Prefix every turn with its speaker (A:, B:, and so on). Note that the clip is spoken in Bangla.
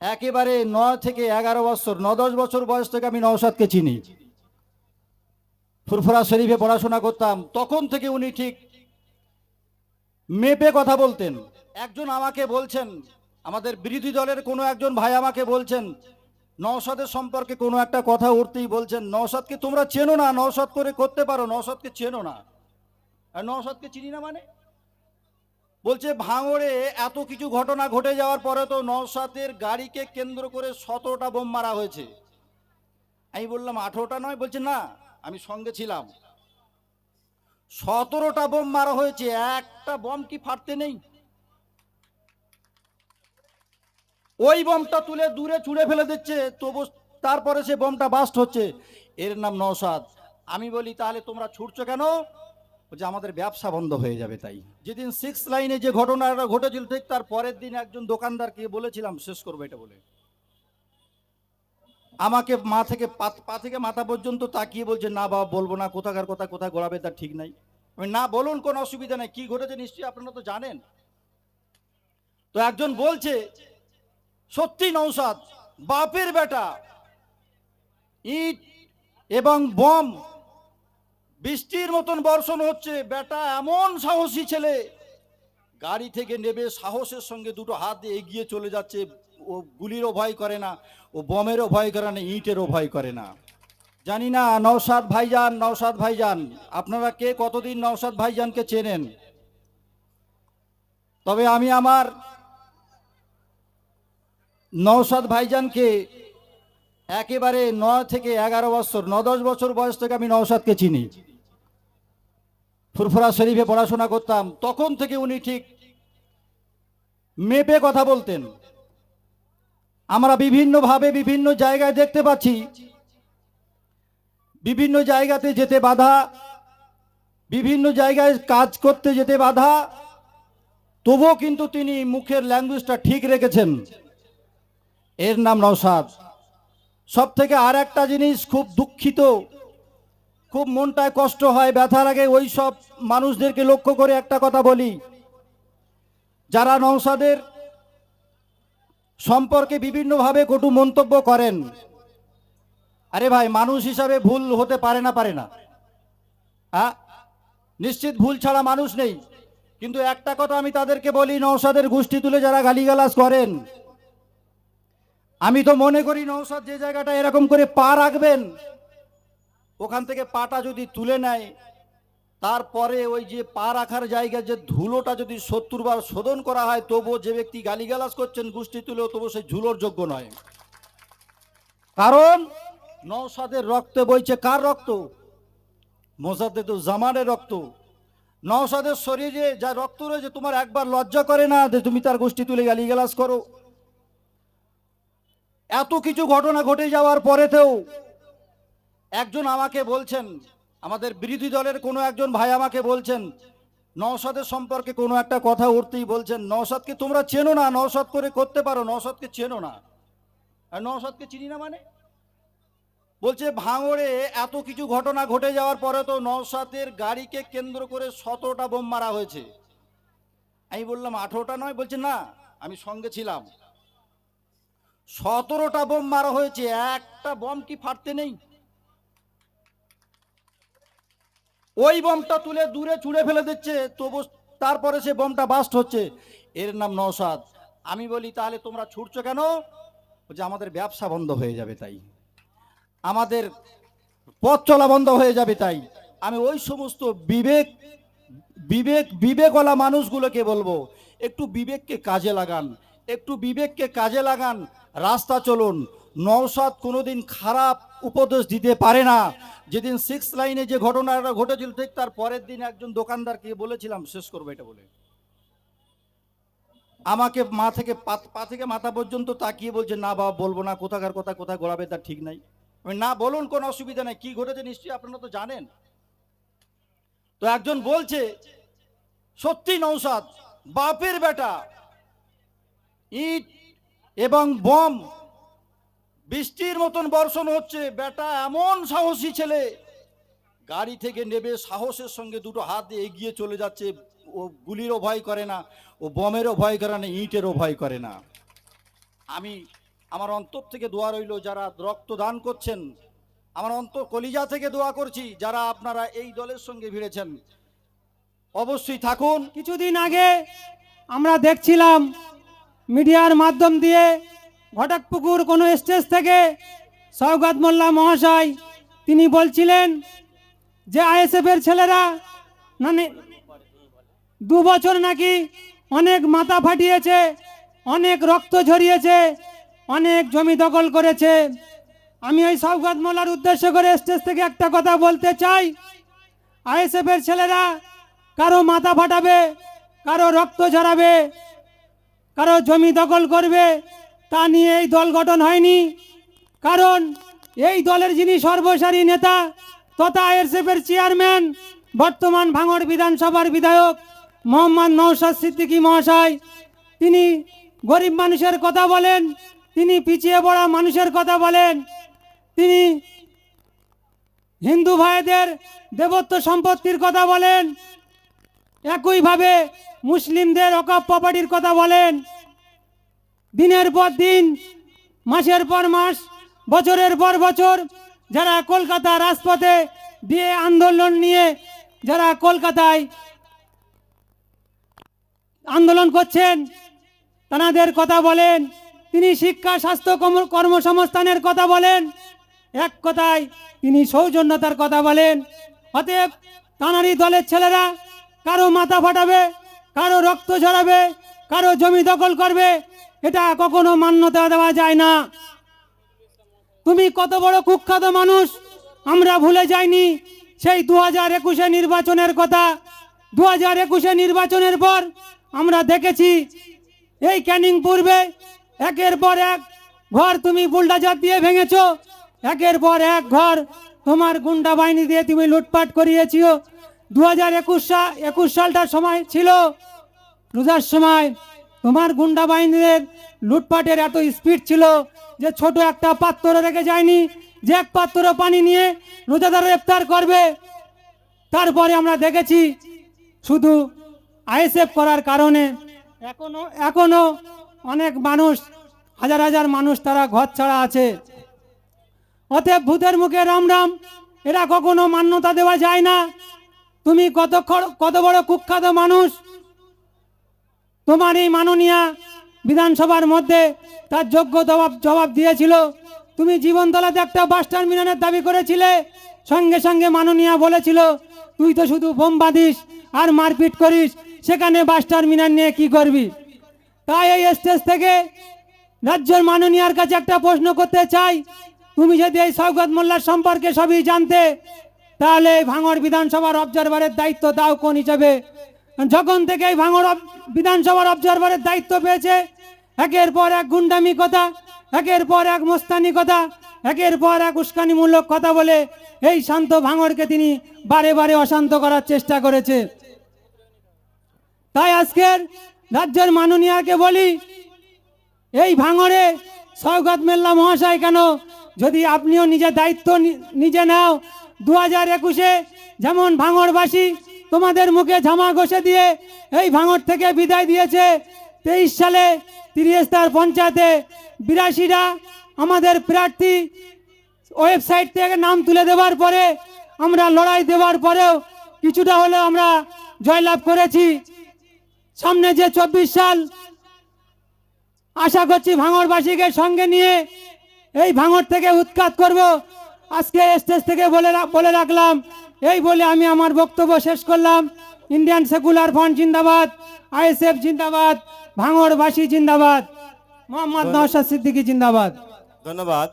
A: একেবারে নয় থেকে এগারো বছর ন দশ বছর বয়স থেকে আমি নওশাদকে চিনি। ফুরফুরা শরীফে পড়াশোনা করতাম, তখন থেকে উনি ঠিক মেপে কথা বলতেন। একজন আমাকে বলছেন, আমাদের বিরোধী দলের কোনো একজন ভাই আমাকে বলছেন, নওশাদের সম্পর্কে কোনো একটা কথা উঠতেই বলছেন, নওশাদকে তোমরা চেনো না, নওশাদ করে করতে পারো, নওশাদকে চেনো না। আর নওশাদকে চিনি না মানে? বলছে, ভাঙড়ে এত কিছু ঘটনা ঘটে যাওয়ার পরে তো নওশাদের গাড়িকে কেন্দ্র করে সতেরোটা বোম মারা হয়েছে। আমি বললাম, আঠেরোটা নয়? বলছে, না, আমি সঙ্গে ছিলাম। সতেরোটা বোম মারা হয়েছে, একটা বম কি ফাটতে নেই? ওই বমটা তুলে দূরে ছুঁড়ে ফেলে দিচ্ছে, তবু তারপরে সে বমটা বাস্ট হচ্ছে। এর নাম নওশাদ আমি বলি, তাহলে তোমরা ছুটছো কেন? যে আমাদের ব্যবসা বন্ধ হয়ে যাবে তাই। যেদিন সিক্স লাইনে যে ঘটনাটা ঘটেছিল, ঠিক তার পরের দিন একজন দোকানদারকে বলেছিলাম, শেষ করব এটা বলে। আমাকে মা থেকে পা থেকে মাথা পর্যন্ত তাকিয়ে বলছে, না বাবা, বলব না, কোথাকার কথা, কোথায় গড়াবে তার ঠিক নাই। না, বলুন, কোনো অসুবিধা নেই, কি ঘটেছে নিশ্চয়ই আপনারা তো জানেন। তো একজন বলছে, সত্যি নৌসাদ বাপের বেটা, ইট এবং বম বৃষ্টির মতন বর্ষণ হচ্ছে, বেটা এমন সাহসী ছেলে। গাড়ি থেকে নেবে, সাহসের সঙ্গে দুটো হাত দিয়ে এগিয়ে চলে যাচ্ছে। ও গুলিরও ভয় করে না, ও বমেরও ভয় করে না, ইঁটেরও ভয় করে না। জানি না, নওশাদ ভাইজান নওশাদ ভাইজান, আপনারা কে, কতদিন নওশাদ ভাইজানকে চেনেন? তবে আমি আমার নওশাদ ভাইজানকে একেবারে নয় থেকে এগারো বছর ন দশ বছর বয়স থেকে আমি নওশাদকে চিনি। ফুরফুরা শরীফে পড়াশোনা করতাম, তখন থেকে উনি ঠিক মেপে কথা বলতেন। আমরা বিভিন্নভাবে বিভিন্ন জায়গায় দেখতে পাচ্ছি, বিভিন্ন জায়গাতে যেতে বাধা, বিভিন্ন জায়গায় কাজ করতে যেতে বাধা, তবুও কিন্তু তিনি মুখের ল্যাঙ্গুয়েজটা ঠিক রেখেছেন। এর নাম নওশাদ। সব থেকে আর একটা জিনিস খুব দুঃখিত, খুব মনটায় কষ্ট হয় ব্যথা লাগে ওই সব মানুষদেরকে লক্ষ্য করে একটা কথা বলি। যারা নওশাদের সম্পর্কে বিভিন্নভাবে কটু মন্তব্য করেন, আরে ভাই, মানুষ হিসাবে ভুল হতে পারে না পারে না। হ্যাঁ নিশ্চিত ভুল ছাড়া মানুষ নেই। কিন্তু একটা কথা আমি তাদেরকে বলি নৌসাদের গোষ্ঠী তুলে যারা গালিগালাজ করেন আমি তো মনে করি নৌসাদ যে জায়গাটা এরকম করে পা রাখবেন, ওখান থেকে পাটা যদি তুলে নেয়, তারপরে ওই যে পা রাখার জায়গায় যে ধুলোটা যদি সত্তর বার শোধন করা হয়, তবুও যে ব্যক্তি গালিগালাজ করছেন, গোষ্ঠী তুলেও তবু সে ঝুলোর যোগ্য নয়। কারণ নৌসাদের রক্তে বইছে কার রক্ত? তো জামানের রক্ত। নৌসাদের শরীরে যা রক্ত রয়েছে, তোমার একবার লজ্জা করে না যে তুমি তার গোষ্ঠী তুলে গালিগালাজ করো? এত কিছু ঘটনা ঘটে যাওয়ার পরেতেও একজন আমাকে বলছেন, আমাদের বিরোধী দলের কোনো একজন ভাই আমাকে বলছেন, নওশাদের সম্পর্কে কোনো একটা কথা উঠতেই বলছেন, নওশাদকে তোমরা চেনো না, নওশাদ করে করতে পারো, নওশাদকে চেনো না। আর নওশাদকে চিনি না মানে? বলছে, ভাঙড়ে এত কিছু ঘটনা ঘটে যাওয়ার পরে তো নওশাদের গাড়িকে কেন্দ্র করে শতটা বোম মারা হয়েছে। আমি বললাম, আঠেরোটা নয়? বলছে, না, আমি সঙ্গে ছিলাম। সতেরোটা বোম মারা হয়েছে, একটা বম কি ফাটতে নেই? ওই বমটা তুলে দূরে ছুঁড়ে ফেলে দিচ্ছে, তবু তারপরে সে বমটা বাস্ট হচ্ছে। এর নাম নওশাদ। আমি বলি, তাহলে তোমরা ছুটছো কেন? যে আমাদের ব্যবসা বন্ধ হয়ে যাবে তাই। আমাদের পথ চলা বন্ধ হয়ে যাবে তাই। আমি ওই সমস্ত বিবেক বিবেক, বিবেকওয়ালা মানুষগুলোকে বলব, একটু বিবেককে কাজে লাগান। একটু বিবেককে কাজে লাগান, রাস্তা চলুন। নওশাদ কোনোদিন খারাপ উপদেশ দিতে পারে না। যেদিন সিক্স লাইনে যে ঘটনাটা ঘটেছিল, ঠিক তার পরের দিন একজন দোকানদারকে বলেছিলাম, শেষ করব এটা বলে। আমাকে মা থেকে পা থেকে মাথা পর্যন্ত তাকিয়ে বলছে, না বাবা, বলব না, কোথাকার কথা, কোথায় গড়াবে তার ঠিক নাই। আমি, না, বলুন, কোনো অসুবিধা নেই, কি ঘটেছে নিশ্চয়ই আপনারা তো জানেন। তো একজন বলছে, সত্যি নৌসাদ বাপের বেটা ইট এবং বম। বৃষ্টির মতন বর্ষণ হচ্ছে। বেটা, এমন সাহসী ছেলে। গাড়ি থেকে নেবে, সাহসের সঙ্গে দুটো হাত দিয়ে এগিয়ে চলে যাচ্ছে। ও গুলিরও ভয় করে না, ও বমেরও ভয় করে না, ইঁটেরও ভয় করে না। আমি, আমার অন্তর থেকে দোয়া রইল, যারা রক্তদান করছেন, আমার অন্তর কলিজা থেকে দোয়া করছি, যারা আপনারা এই দলের সঙ্গে ভিড়েছেন। অবশ্যই থাকুন।
B: কিছুদিন আগে আমরা দেখছিলাম মিডিয়ার মাধ্যম দিয়ে ঘটকপুকুর কোনো স্টেজ থেকে সৌগত মোল্লা মহাশয়, তিনি বলছিলেন যে আইএসএফের ছেলেরা মানে দু বছর নাকি অনেক মাথা ফাটিয়েছে, অনেক রক্ত ঝরিয়েছে, অনেক জমি দখল করেছে। আমি ওই সৌগত মোল্লার উদ্দেশ্য করে স্টেজ থেকে একটা কথা বলতে চাই। আইএসএফের ছেলেরা কারও মাথা ফাটাবে, কারও রক্ত ঝরাবে কারও জমি দখল করবে, তা নিয়ে এই দল গঠন হয়নি। কারণ এই দলের যিনি সর্বসারী নেতা, তথা আইএসএফের চেয়ারম্যান, বর্তমান ভাঙড় বিধানসভার বিধায়ক মোহাম্মদ নৌসাদ সিদ্দিকী মহাশয়, তিনি গরিব মানুষের কথা বলেন, তিনি পিছিয়ে পড়া মানুষের কথা বলেন, তিনি হিন্দু ভাইদের দেবত্ব সম্পত্তির কথা বলেন একইভাবে মুসলিমদের অকাপ প্রপার্টির কথা বলেন। দিনের পর দিন, মাসের পর মাস, বছরের পর বছর যারা কলকাতা রাজপথে দিয়ে আন্দোলন নিয়ে, যারা কলকাতায় আন্দোলন করছেন, তাদের কথা বলেন। তিনি শিক্ষা, স্বাস্থ্য কর্মসংস্থানের কথা বলেন। এক কথায় তিনি সৌজন্যতার কথা বলেন। অতএব তানারি দলের ছেলেরা কারও মাথা ফাটাবে, কারও রক্ত ঝরাবে, কারও জমি দখল করবে, এটা কখনো মান্যতা দেওয়া যায় না। তুমি কত বড় কুখ্যাত মানুষ, আমরা ভুলে যাইনি সেই দু হাজার একুশে নির্বাচনের কথা। দু হাজার একুশে নির্বাচনের পর আমরা দেখেছি, এই ক্যানিং পূর্বে একের পর এক ঘর তুমি বুলডাজার দিয়ে ভেঙেছো, একের পর এক ঘর তোমার গুন্ডা বাহিনী দিয়ে তুমি লুটপাট করিয়েছিও। দু হাজার একুশ একুশ সালটার সময় ছিল। রোজার সময় তোমার গুন্ডা বাহিনীদের লুটপাটের এত স্পিড ছিল যে ছোট একটা পাত্র রেখে যায়নি, যে এক পাত্র পানি নিয়ে রোজাদার ইফতার করবে। তারপরে আমরা দেখেছি শুধু আইএসএফ করার কারণে এখনও এখনও অনেক মানুষ, হাজার হাজার মানুষ তারা ঘর ছাড়া আছে। অতএব ভূতের মুখে রাম রাম, এরা কখনো মান্যতা দেওয়া যায় না। তুমি কত কত বড় কুখ্যাত মানুষ। তোমার এই মাননীয়া বিধানসভার মধ্যে তার যোগ্য জবাব জবাব দিয়েছিল। তুমি জীবনতলাতে একটা বাস টার্মিনালের দাবি করেছিলে। সঙ্গে সঙ্গে মাননীয়া বলেছিল, তুই তো শুধু বোম বাঁধিস আর মারপিট করিস, সেখানে বাস টার্মিনাল নিয়ে কি করবি? তাই এই স্টেজ থেকে রাজ্যের মাননীয়ার কাছে একটা প্রশ্ন করতে চাই। তুমি যদি এই সৌগত মোল্লার সম্পর্কে সবই জানতে তাহলে এই ভাঙড় বিধানসভার অবজারভারের দায়িত্ব দাও কোন হিসাবে? যখন থেকে এই ভাঙড় বিধানসভার অবজারভারের দায়িত্ব পেয়েছে, একের পর এক গুন্ডামি কথা, একের পর এক মোস্তানি কথা, একের পর এক উস্কানিমূলক কথা বলে এই শান্ত ভাঙড়কে তিনি বারে বারে অশান্ত করার চেষ্টা করেছে। তাই আজকের রাজ্যের মাননীয়াকে বলি, এই ভাঙড়ে সৌগত মেল্লা মহাশয় কেন? যদি আপনিও নিজে দায়িত্ব নিজে নাও দু হাজার একুশে যেমন ভাঙড়বাসী তোমাদের মুখে ঝামা ঘষে দিয়ে এই ভাঙড় থেকে বিদায় দিয়েছে। তেইশ সালে তিরিস্তার পঞ্চায়েতে বিরাশিরা আমাদের প্রার্থী ওয়েবসাইট থেকে নাম তুলে দেওয়ার পরে, আমরা লড়াই দেওয়ার পরেও কিছুটা হলেও আমরা জয়লাভ করেছি। সামনে যে চব্বিশ সাল, আশা করছি ভাঙড়বাসীকে সঙ্গে নিয়ে এই ভাঙড় থেকে উৎখাত করব। আজকে স্টেজ থেকে বলে বলে রাখলাম। এই বলে আমি আমার বক্তব্য শেষ করলাম। ইন্ডিয়ান সেকুলার ফ্রন্ট জিন্দাবাদ আইএসএফ জিন্দাবাদ ভাঙড়বাসী জিন্দাবাদ মোহাম্মদ নওশাদ সিদ্দিকী জিন্দাবাদ।
C: ধন্যবাদ।